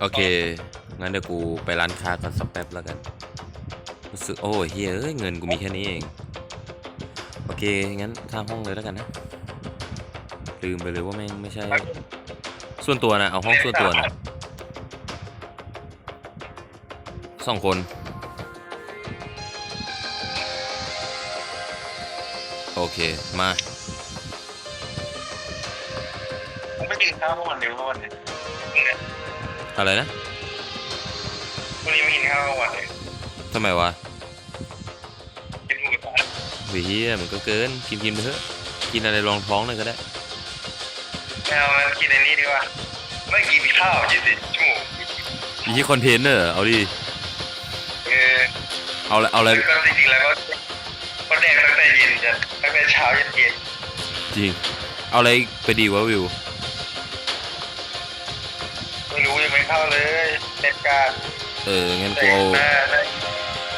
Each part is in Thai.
โอเค งั้นเดี๋ยวกูไปร้านค้าก่อนสักแป๊บแล้วกัน รู้สึกโอ้ยเฮ้ยเอ้ยเงินกูมีแค่นี้เอง โอเค งั้นสร้างห้องเลยแล้วกันนะ ลืมไปเลยว่าแม่งไม่ใช่ ส่วนตัวนะ เอาห้องส่วนตัวนะสองคน โอเค มา ข้าวเมื่อวันเดียวเมื่อวันเนี่ยเนี่ยอะไรนะวันนี้ไม่กินข้าวเมื่อวันเลยทำไมวะกินหมูกระทะหวียมันก็เกินกินกินไปเถอะกินอะไรรองท้องเลยก็ได้ไม่เอาแล้วกินอันนี้ดีกว่าไม่กินข้าวยี่สิบชั่วโมงอีที่คอนเทนเนอร์เอาดิเออเอาอะไรเอาอะไรแล้วก็จริงๆแล้วก็ก็แดกตั้งแต่เย็นจนตั้งแต่เช้ายันเย็นจริง เอาอะไรไปดีวะวิว เข้าเลยเด็ดการเออ งั้นแต่กูเอาหน้าได้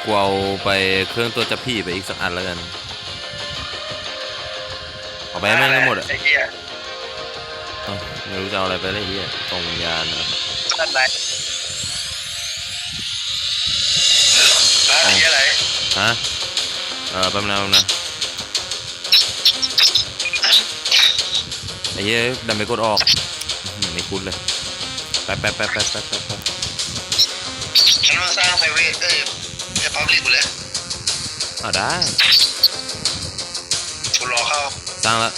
กูเอาไปเครื่องตัวจับพี่ไปอีกสักอันแล้วกัน เอาไปให้แม่งให้หมดอะไอ้เหี้ยเอ้าไม่รู้จะเอาอะไรไปเลยเฮียกล่องวิญญาณนะท่านไหนร้านนี้อะไรฮะเออแป๊บนึงแป๊บนึงไอ้เหี้ยดันไปกดออกอื้อหือไม่คุ้นเลย แป๊บแป๊บแป๊บแป๊บแป๊บแป๊บแป๊บฉันมาสร้างไพรเวทเอ้ยไอ้พับลิกกูเลยอะได้กูรอเข้าสร้างละ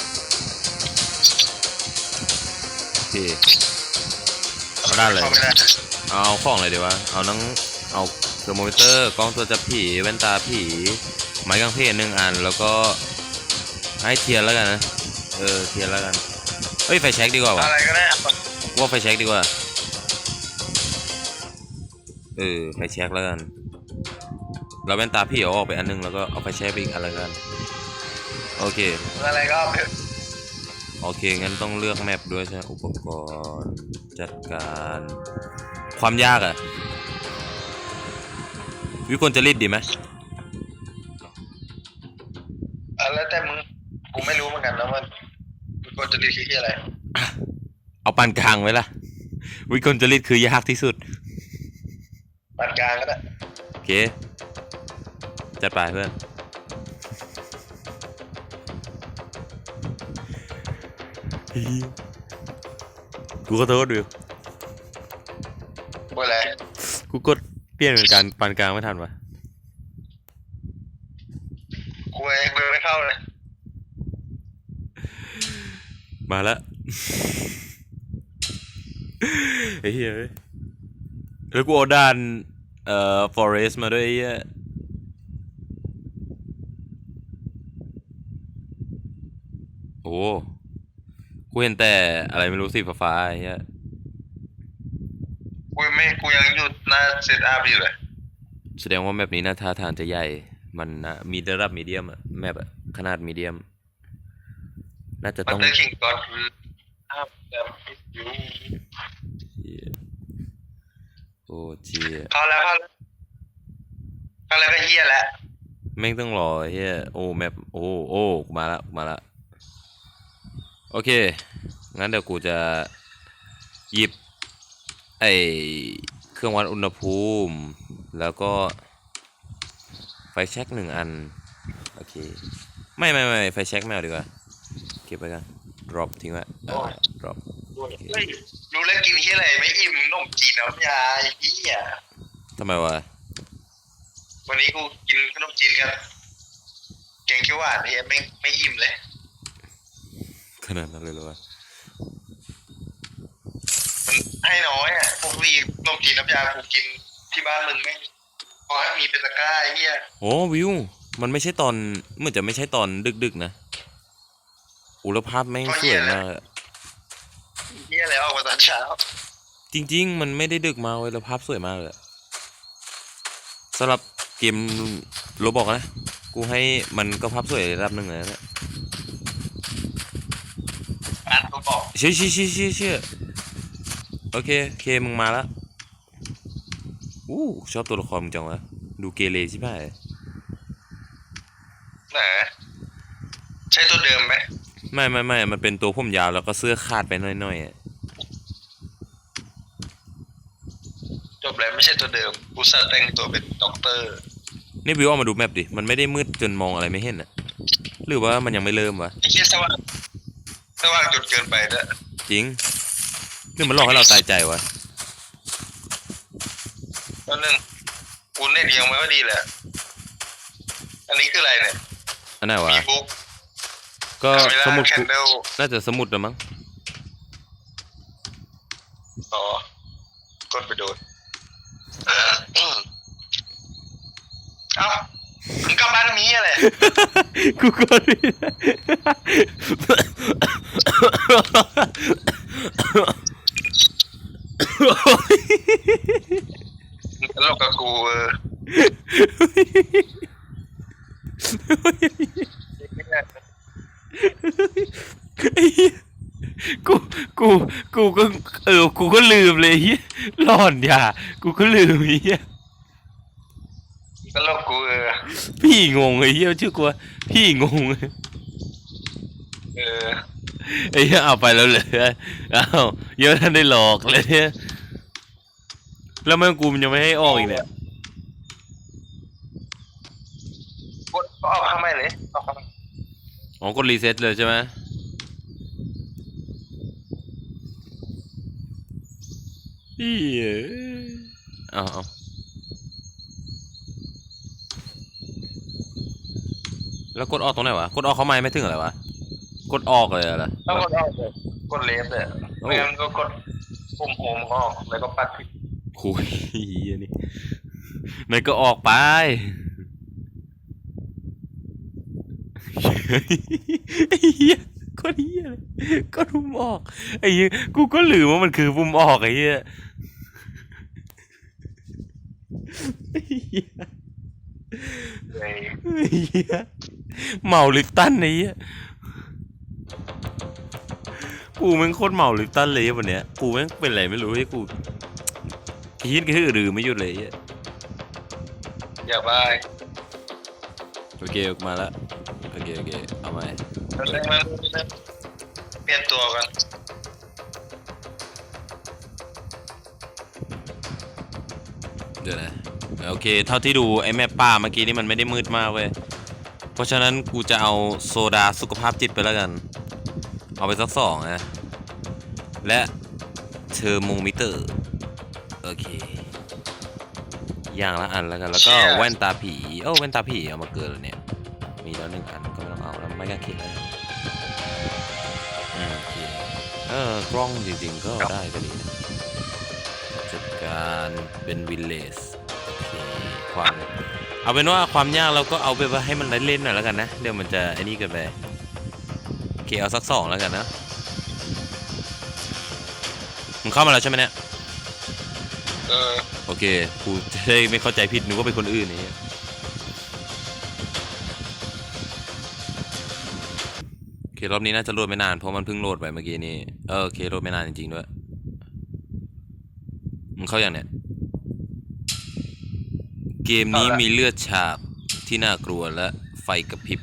โอเคเอาได้เลยข้าไม่ได้เอาของอะไรดีวะเอานังเอาเทอร์โมมิเตอร์กล้องตัวจับผีแว่นตาผีไม้กางเพนหนึ่งอันแล้วก็ให้เทียนแล้วกันนะเออเทียนแล้วกันเฮ้ยไฟแช็กดีกว่าวะอะไรก็ได้อะว่าไฟแช็กดีกว่า ออไฟแช็กแล้วกัน เราแว่นตาพี่เอาออกไปอันนึงแล้วก็เอาไฟแช็กไปอีกอันแล้วกัน โอเค อะไรก็เอาไปโอเคงั้นต้องเลือกแมปด้วยใช่ไหมอุปกรณ์จัดการ ความยากอะวิกลจะรีดดีไหมอะแล้วแต่มึงกูไม่รู้เหมือนกันนะว่ากูจะดีคือที่อะไร เอาปานกลางไว้ล่ะ วิกลจะรีดคือยากที่สุด ปานกลางก็ได้โอเค จัดไปเพื่อน กูขอโทษวิวกูอะไรกูกดเปลี่ยนเป็นการปานกลางไม่ทันวะกูเองกูไม่เข้าเลยมาแล้วไอ้เหี้ยเอ้ยแล้วกูเอาด้าน เอ่อ forest มาด้วยไอ้เหี้ยโอ้กูเห็นแต่อะไรไม่รู้สีฟ้าๆไอ้เหี้ยกูไม่กูยังหยุดหน้าเซตอัพอยู่เลยแสดงว่าแมปนี้น่าท่าทางจะใหญ่ มันนะมีระดับมีเดียมอะแมปอะขนาดมีเดียม น่าจะมันต้อง เตอร์คิงก่อนคือภาพแบบอยู่เหี้ย โอ้เจียเข้าแล้วเข้าแล้วเข้าแล้วก็เฮียแล้วแม่งต้องรอไอ้เฮียโอ้แมปโอ้โอ้กูมาละกูมาละโอเค งั้นเดี๋ยวกูจะหยิบไอเครื่องวัดอุณหภูมิ แล้วก็ไฟแช็กหนึ่งอัน โอเค ไม่ไม่ไม่ไฟแช็กไม่เอาดีกว่า เก็บไปกัน drop ทิ้งไว้เออ drop เฮ้ยรู้แล้วกินเฮียอะไรไม่อิ่มนมจีนน้ำยาไอ้เฮียทำไมวะวันนี้กูกินขนมจีนกันแกงเขียวหวานเฮียไม่ไม่อิ่มเลย ขนาดนั้นเลยเหรอวะมันให้น้อยอะพวกวีขนมจีนน้ำยากูกินที่บ้านมึงไม่พอให้มีเป็นตะกร้าไอ้เฮียโอ้วิว มันไม่ใช่ตอนเหมือนจะไม่ใช่ตอนดึกๆนะอุลภาพแม่งสวยมากอะ เฮียอะไรออกมาตอนเช้า จริง ๆ มันไม่ได้ดึกมากเว้ยแล้วภาพสวยมากเลยอะสำหรับเกมโรบอกนะ กูให้มันก็ภาพสวยระดับหนึ่งเลยนะเนี่ยอ่านกูบอกเชื่อเชื่อเชื่อเชื่อเชื่อโอเคโอเคมึงมาแล้วอู้ชอบตัวละครมึงจังวะดูเกเรใช่ไหมไหนใช่ตัวเดิมไหมไม่ไม่ไม่มันเป็นตัวผมยาวแล้วก็เสื้อขาดไปหน่อยๆอะ บแล้วไม่ใช่ตัวเดิมกูสแต่งตัวเป็นด็อกเตอร์ นี่วิวออกมาดูแมปดิ มันไม่ได้มืดจนมองอะไรไม่เห็นอะหรือว่ามันยังไม่เริ่มวะ ไอ้เหี้ยสว่างสว่างจนเกินไปแล้วจริงหรือมันหลอกให้เราตายใจวะ ตอนนึงกูเน็ตยังไม่ว่าดีแหละ อันนี้คืออะไรเนี่ยอันไหนวะ มีบุ๊กก็คาเมสล่ามุดแคนกูเดลน่าจะสมุดละมั้ง อ๋อ กดไปโดน เอ้ามึงกลับบ้านมีอะไรกูก็ไม่ได้มึงตลกกับกูเออไอ้เหี้ย กูกูกูก็เออกูก็ลืมเลยเฮียหลอนยากูก็ลืมไอ้เฮียตลกกูเออพี่งงไอ้เฮียชื่อกูว่าพี่งงเออไอ้เฮียเอาไปแล้วเลยอ้าวเยอะท่านได้หลอกเลยเนี่ยแล้วมันกูมันยังไม่ให้ออกอีกเนี่ยกดก็ออกข้างในเลยออกข้างในอ๋อกดรีเซ็ตเลยใช่ไหม อีเอ้ยเอาเอาแล้วกดออกตรงไหนวะ กดออกเขาไม่ไม่ถึงอะไรวะ กดออกเลยเหรอต้องกดออกเลย กดเลฟเลยไม่งั้นก็กดปุ่มโฮมก็ออกแล้วก็ปัดผิดคุยเหี้ยนี่มันก็ออกไปไอ้เหี้ยก็เหี้ยเลยก็ปุ่มออก ไอ้เหี้ยกูก็ลืมว่ามันคือปุ่มออกไอ้เหี้ยไอ้ เหี้ยเลยไอ้เหี้ยเมาลิปตันไอ้เหี้ยกูแม่งโคตรเมาลิปตันเลยวันเนี้ยกูแม่งเป็นอะไรไม่รู้ไอ้กูคิดกระหือรือไม่หยุดเลยไอ้เหี้ยอย่าบายโอเคมาแล้วโอเคโอเคเอาไหมแล้วเรื่องนั้นเปลี่ยนตัวกัน โอเค เท่าที่ดูไอ้แม่ป้าเมื่อกี้นี่มันไม่ได้มืดมากเว้ย เพราะฉะนั้นกูจะเอาโซดาสุขภาพจิตไปแล้วกัน เอาไปสักสองนะ และเทอร์โมมิเตอร์ โอเค อย่างละอันแล้วกัน แล้วก็แว่นตาผีเอ้าแว่นตาผีเอามาเกินแล้วเนี่ย มีแล้วหนึ่งอันก็ไม่ต้องเอาแล้วไม่กล้าคิดเลยอืมโอเคเออกล้องจริงๆก็ได้ก็ดีนะจัดการเป็นวิลเลจโอเค ความเอาเป็นว่าความยากเราก็เอาไปว่าให้มันเล่นๆหน่อยแล้วกันนะ เดี๋ยวมันจะไอ้นี่เกินไปโอเคเอาสักสองแล้วกันนะมึงเข้ามาแล้วใช่ไหมเนี่ยเออโอเคกูจะได้ไม่เข้าใจผิดนึกว่าเป็นคนอื่นนี่โอเครอบนี้น่าจะโหลดไม่นานเพราะมันเพิ่งโหลดไปเมื่อกี้นี่เออโอเคโหลดไม่นานจริงๆด้วยมึงเข้าอย่างเนี้ย เกมนี้มีเลือดฉาบที่น่ากลัวและไฟกระพริบ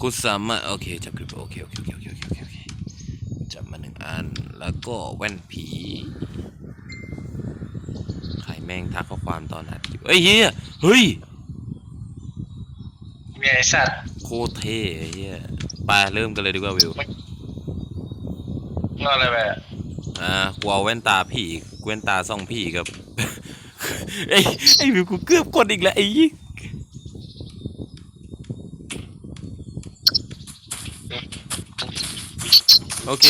คุณสามารถโอเคจับคลิปโอเคโอเคโอเคโอเคโอเคโอเคจับมาหนึ่งอันแล้วก็แว่นผีใครแม่งทักข้อความตอนอัดคลิปเอ้ยเฮียเฮ้ยมีไอสัตว์โคตรเท่ไอ้เฮียไปเริ่มกันเลยดีกว่าวิวงออะไรไปอะอ่ากูเอาแว่นตาผีแว่นตาส่องผีกับ ไอ้ไอ้วิวกูเกือบกดอีกแล้วไอ้ยี่โอเค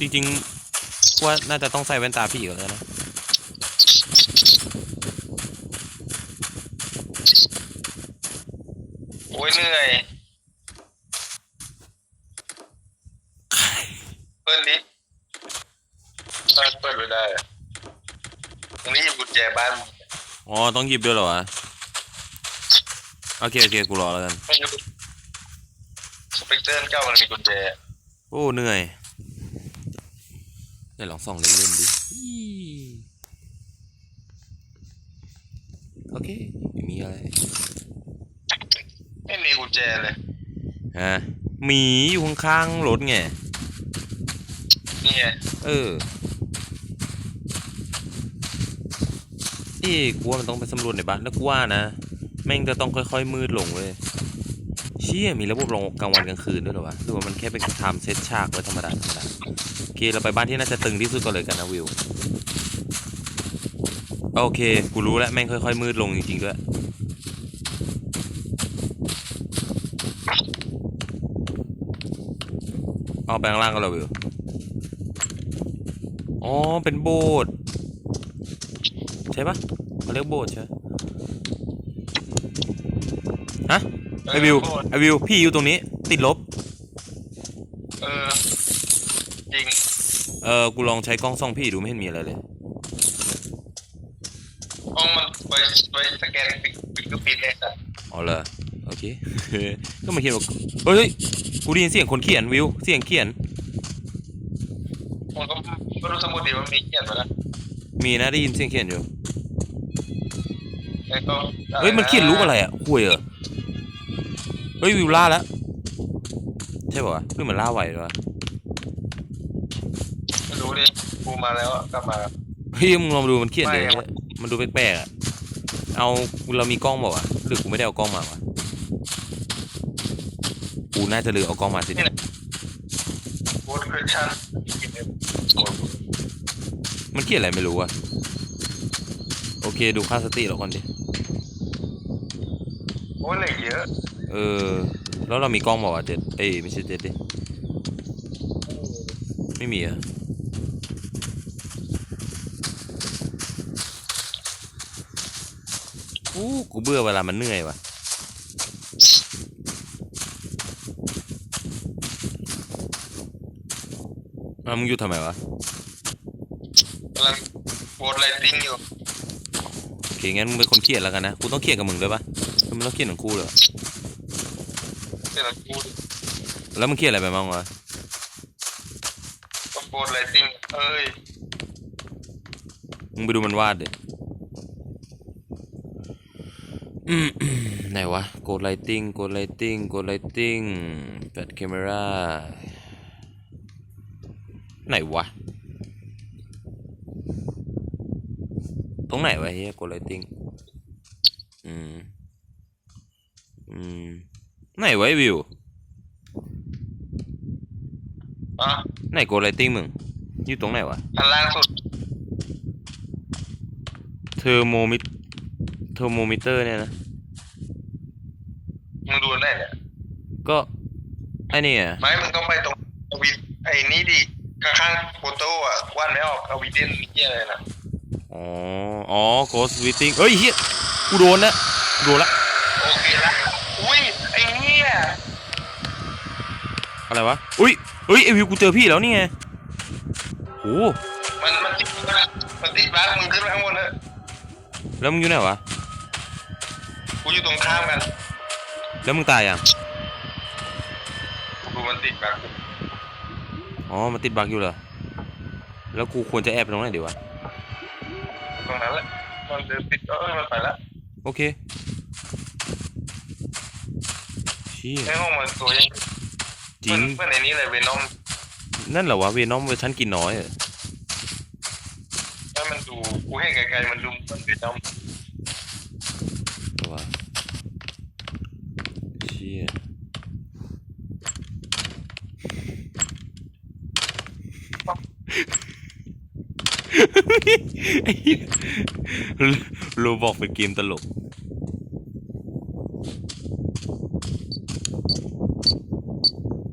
จริงๆว่าน่าจะต้องใส่แว่นตาผีก่อนแล้วนะโอ้ยเหนื่อยเปิดดิเปิดเปิดไม่ได้อะตรงนี้หยิบกุญแจบ้านอ๋อต้องหยิบด้วยเหรอวะโอเคโอเคกูรอแล้วกันไม่รู้สเปกเตอร์เก้ามันมีกุญแจโอ้เหนื่อยได้ลองส่องเล่นๆดิอี้โอเคไม่มีอะไรไม่มีกุญแจเลยฮะหมีอยู่ข้างๆรถไงนี่ไงเออี่กูว่ามันต้องไปสำรวจในบ้านแล้วกูว่านะ แม่งจะต้องค่อยๆ มืดลงเว้ยเชี่ยมีระบบลงกลางวันกลางคืนด้วยหรอวะหรือว่ามันแค่เป็นทม์เซตฉากไว้ธรรมดาธรรมดาโอเคเราไปบ้านที่น่าจะตึงที่สุดก่อนเลยกันนะวิวโอเค กูรู้แล้วแม่งค่อยๆมืดลงจริงๆด้วยเอาไปข้างล่างกันเลยวิว อ๋อ เป็นโบสถ์ ช่ปะเขาเรียกโบสถ์ใช่ไหมฮะไอวิวไอวิวพี่อยู่ตรงนี้ ติดลบ เออ จริง เออกูลองใช้กล้องส่องพี่ดูไม่เห็นมีอะไรเลย ห้องมันไปไปสแกนปิดปิดก็ปิดเลยสัตว์อ๋อเหรอโอเค ก็มาเขียนบอกเฮ้ยเฮ้ยกูได้ยินเสียงคนเขียนวิว เสียงเขียน มันก็ก็รู้สมมติดีว่ามีเขียนมาแล้วมีนะได้ยินเสียงเขียนอยู่ แล้วก็เฮ้ยมันเขียนรูปอะไรอะคุยเหรอเฮ้ยวิวล่าแล้วใช่ป่าวะหรือมันล่าไหวหรอวะไม่รู้ดิกูมาแล้วอะกลับมา เฮ้ยมึงลองดูมันเขียนเลยไม่อะ มันดูแปลกๆอะเอาเรามีกล้องบอกว่าวะหรือกูไม่ได้เอากล้องมาวะกูน่าจะลืมเอากล้องมาสิโค้ดคริสชั่นมันเขียนอะไรไม่รู้อะโอเคดูค่าสติเราก่อนดิโอ้ยเหล็กเยอะ เออ แล้วเรามีกล้องบอกว่าวะเจ็ดเอ้ยไม่ใช่เจ็ดดิ ไม่มีอะอู้กูเบื่อเวลามันเหนื่อยว่ะอ้าวมึงอยู่ทำไมวะกำลังโค้ดไลติ้งอยู่ โอเคงั้นมึงเป็นคนเขียนแล้วกันนะ กูต้องเขียนกับมึงด้วยปะมึง ไม่ต้องเขียนของกูเลยเหรอเดี๋ยวเราพูดแล้วมึงเขียนอะไรไปบ้างวะก็โค้ดไลติ้งเอ้ยมึงไปดูมันวาดดิอืม ไหนวะโกดไลติงโกดไลติงโกดไลติงแฟลชแคมราไหนวะ ตรงไหนวะเฮียโกดไลติงอืม อืมไหนวะไอ้วิวอะไหนโกดไลติงมึง อยู่ตรงไหนวะอันล่างสุดเทอร์โมมิเทอร์โมมิเตอร์เนี่ยนะ มึงดูได้เนี่ยก็ไอ้นี่อะไม่มึงต้องไปตรงอวิไอ้นี่ดิข้างๆโฟโต้อะวาดไม่ออกอวิเดนนี่อะไรนะอ๋อ อ๋อ Ghost Witting เอ้ยเฮียกูโดนนะกูโดนละ โอเคละอุ้ยไอ้เนี่ย อะไรวะ อุ้ยเอ้ยไอวิวกูเจอพี่แล้วนี่ไงโอ้มันมันติดบ้านมันติดบ้านมึงขึ้นไปข้างบนเถอะแล้วมึงอยู่ไหนวะ กูอยู่ตรงข้ามกัน แล้วมึงตายยังกูมันติดบ้านอ๋อ มันติดบั๊กอยู่เหรอ แล้วกูควรจะแอบไปตรงไหนดีวะ ตรงนั้นแหละ มันเดินติดเออมันไปละ โอเคเชี่ยในห้องมันตัวยัง จริงเมื่อนในนี้เลยเวนอมนั่นเหรอวะเวนอมเวอร์ชันกินน้อยเหรอถ้ามันดูกูให้ไกลๆมันดูเหมันเวนอมวะเชี่ยไอ้เหี้ยโลบอกเป็นเกมตลก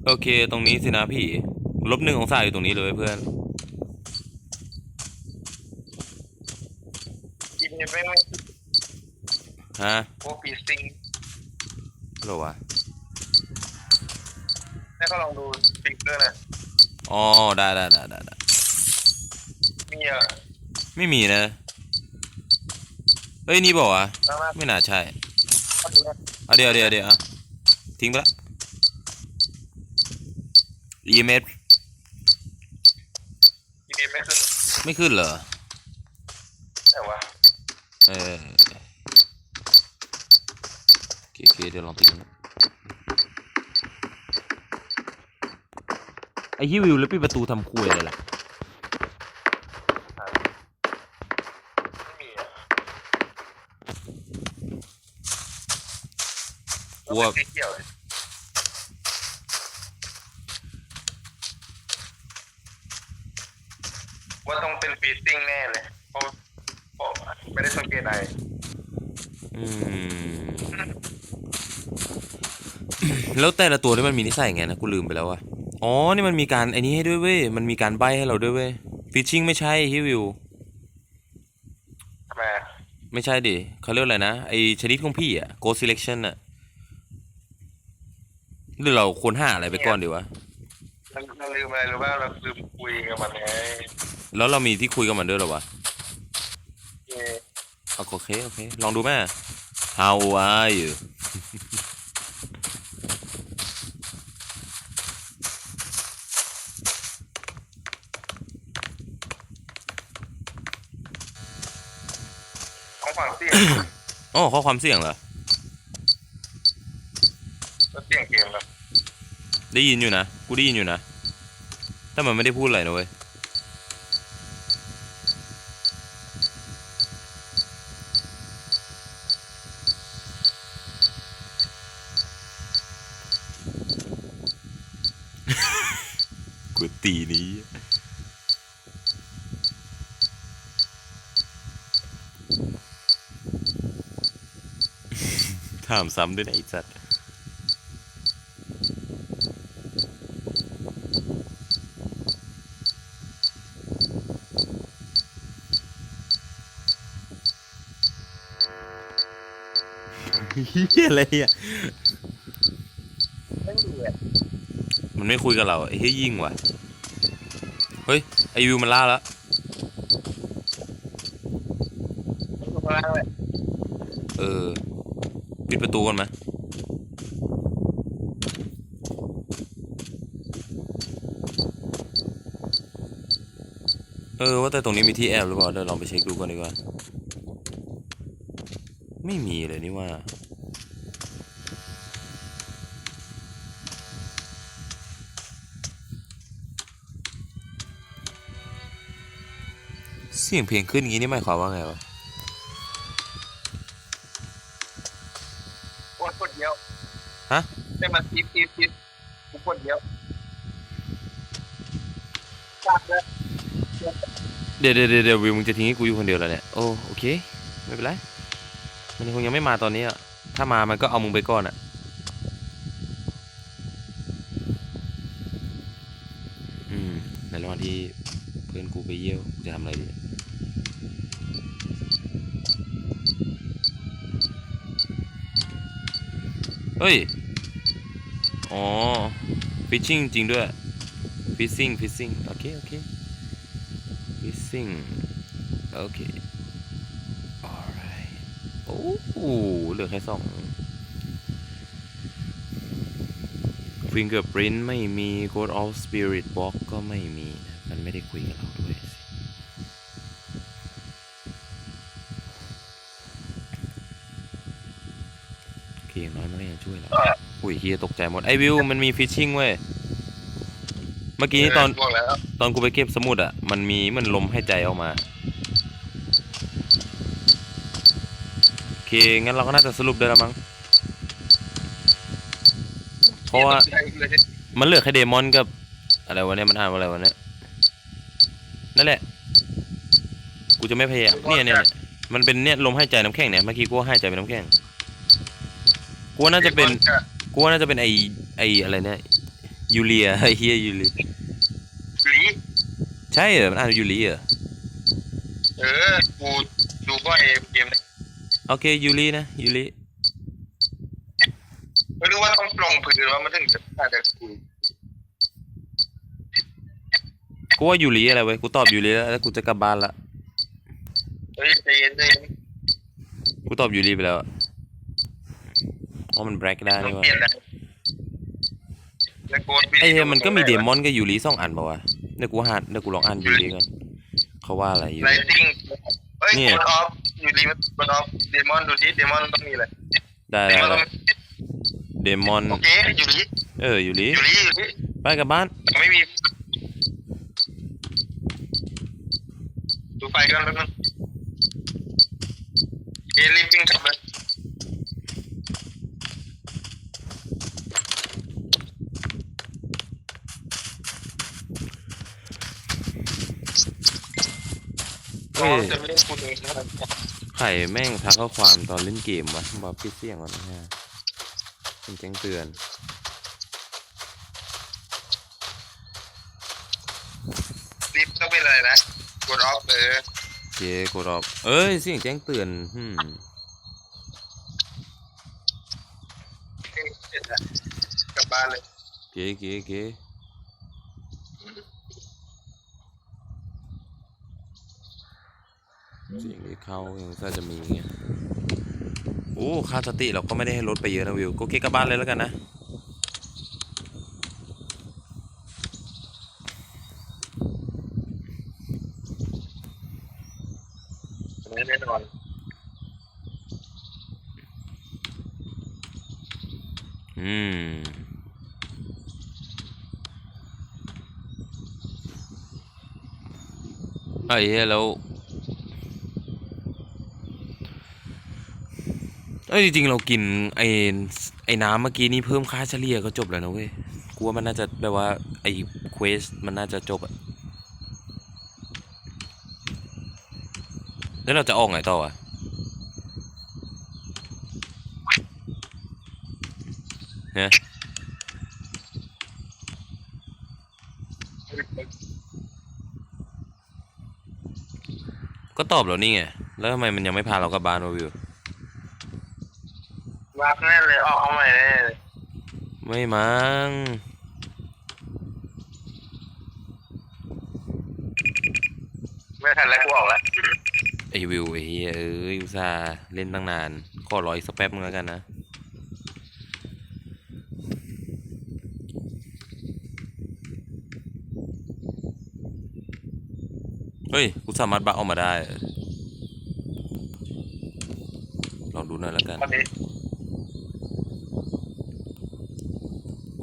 โอเค ตรงนี้สินะพี่ ลบหนึ่งองศาอยู่ตรงนี้เลยเพื่อนทีนี้ไม่ไม่ฮะโอ้ปีซิงหรอวะแล้วก็ลองดูสปิงเกอร์นะอ๋อได้ได้ได้ได้ได้มีอะไม่มีนะ เอ้ย นี่บอกว่าวะสามารถไม่น่าใช่เข้าดูนะเอาเดี๋ยวเดี๋ยวเดี๋ยวอะทิ้งไปละ EMF อีเมลไม่ขึ้นไม่ขึ้นเหรอ แต่ว่าเออโอเคโอเดี๋ยวลองตีดูนไอ้ฮิวิวแล้วปิดประตูทำคุยอะไรล่ะกลัว ว่าต้องเป็นฟีซซิ่งแน่เลยเพราะเพราะไม่ได้สังเกตอะไรอืม แล้วแต่ละตัวที่มันมีนิสัยไงนะกูลืมไปแล้วอะอ๋อ นี่มันมีการไอ้นี้ให้ด้วยเว้ย มันมีการใบให้เราด้วยเว้ยฟิชชิงไม่ใช่ฮิวิว ทำไมอะไม่ใช่ดิเขาเรียกอะไรนะ ไอชนิดของพี่อะ go selection อะหรือเราควรหาอะไรไปก่อนดีวะ เราเราลืมอะไรหรือว่าเราลืมคุยกับมันไง แล้วเรามีที่คุยกับมันด้วยเหรอวะเออเอาโอเคโอเค ลองดูแม่ how are you ของฝั่งเสียงอ๋อข้อความเสี่ยงเหรอแล้วเสียงเกมแบบได้ยินอยู่นะ กูได้ยินอยู่นะ แต่มันไม่ได้พูดอะไรนะเว้ย กู ตีนี้ถามซ้ำด้วยนะไอ้สัตว์เฮียอะไรอะไม่มีอะมันไม่คุยกับเราไอ้เฮียยิงว่ะ เฮ้ย ไอวิวมันล่าแล้วเลยเออ ปิดประตูกันไหมเออ ว่าแต่ตรงนี้มีที่แอบหรือเปล่า เดี๋ยวลองไปเช็คดูก่อนดีกว่า ไม่มีเลยนี่ว่า สียงเพลงขึ้นอย่างนี้นี่หมายความว่าไงวะกดกดเดียวฮะได้มาทิปทิปทิปกูกดเดียวจับเลยเดี๋ยวเดี๋ยวเดี๋ยวเดี๋ยววิวมึงจะทิ้งให้กูอยู่คนเดียวแล้วเนี่ยโอ้โอเคไม่เป็นไรมันคงยังไม่มาตอนนี้อะถ้ามามันก็เอามึงไปก่อนอะอืมในระหว่างที่เพื่อนกูไปเยี่ยวกูจะทำอะไรดี เฮ้ย อ๋อ ฟิชชิ่งจริงด้วย ฟิชซิ่งฟิชซิ่งโอเค โอเค Missing. Okay. Alright. โอ้เหลือแค่สอง Fingerprint ไม่มี Code of Spirit Box ก็ไม่มีนะมันไม่ได้คุยกับเราด้วยสิโอเคอย่างน้อยมันก็ยังช่วยเรา อุ้ยเฮียตกใจหมดไอวิวมันมีฟิชชิ่งเว้ยเมื่อกี้ตอนบอกแล้วตอนกูไปเก็บสมุดอะ มันมีเหมันลมหายใจออกมาโอเคงั้นเราก็น่าจะสรุปได้แล้วมั้งเพราะว่ามันเหลือแค่เดมอนกับ อะไรวะเนี่ยมันอ่านว่าอะไรวะเนี่ยนั่นแหละ กูจะไม่พยายามเนี่ยเนี่ยเนี่ยมันเป็นเนี่ยลมหายใจน้ำแข็งเนี่ยเมื่อกี้กูว่าหายใจเป็นน้ำแข็งกูว่าน่าจะเป็น กูว่าน่าจะเป็นไอไออะไรเนี่ยยูเรียไอเฮียยูเรียหลีใช่เหรอมันอ่านว่ายูเรียเหรอเออกูดูบ่อยเกมนี้โอเคยูรินะยูริไม่รู้ว่าต้องปลงพื้นว่ามันถึงจะน่าจะคุยกูว่ายูริอะไรเว้ยกูตอบยูริแล้วแล้วกูจะกลับบ้านละเฮ้ยใจเย็นใจเย็นกูตอบยูริไปแล้วอะ เพราะมันแบล็กได้ต้อนี่งวะเปลี่ยนนะแล้วโกดไอ้เหี้ยมันก็มีเดมอนกับยูริสองอันปะวะเดี๋ยวกูหาเดี๋ยวกูลองอ่านยูริก่อนเขาว่าอะไรยูไลริติ้งเฮ้ยนี่กดออฟอยู่ดีมันกดออฟเดมอนดูที่เดมอนต้องมีอะไรได้เดได้มอนต้องได้เดมอนโอเคอยู่ดีเออยูริอยู่ดีอยู่ดีไปกลับบ้านไม่มีดูไฟกันแป๊บนึงเอลิฟวิ่งกลับเลย น้อเฮ้งยจะไม่เล่นคุณเองนะไข่แม่งทักข้อความตอนเล่นเกมวะบอกปิดเสียงก่อนนะฮะเป็นแจ้งเตือนลิฟต์ต้องเป็นอะไรนะกดออฟเออเจกดออกเอ้ยเสียงแจ้งเตือนหืมเสร็จแล้วกลับบ้านเลยเก๋เก๋เก๋ เสียงที่เข้ายังน่าจะมีไงโอ้ค่าสติเราก็ไม่ได้ให้ลดไปเยอะนะวิว ก็เก๊กลับบ้านเลยแล้วกันนะแน่นอนอืมไอ้เหี้ยแล้ว อ้ยจริงๆเรากินไอ้ไอ้น้ำเมื่อกี้นี้เพิ่มค่าเฉลี่ยก็จบแล้วนะเว้ยกูว่ามันน่าจะแบบว่าไอ้เควสมันน่าจะจบอะแล้วเราจะออกไงต่ออะเนี่ยก็ตอบแล้วนี่ไง แล้วทำไมมันยังไม่พาเรากลับบ้านวะวิว วักแน่เลยออกเข้าใหม่แน่เลยไม่มั้งไม่ทันแล้วกูออกแล้วไอวิวไอเฮียเอ้ยอุตส่าห์เล่นตั้งนานขอรออีกสักแป๊บนึงแล้วกันนะเฮ้ยกูสามารถบักออกมาได้ลองดูหน่อยแล้วกัน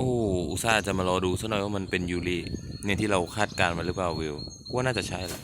อนนี้โอ้อุตส่าห์จะมารอดูซะหน่อยว่ามันเป็นยูริเนี่ยที่เราคาดการณ์มาหรือเปล่าวิวกูว่าน่าจะใช่แหละ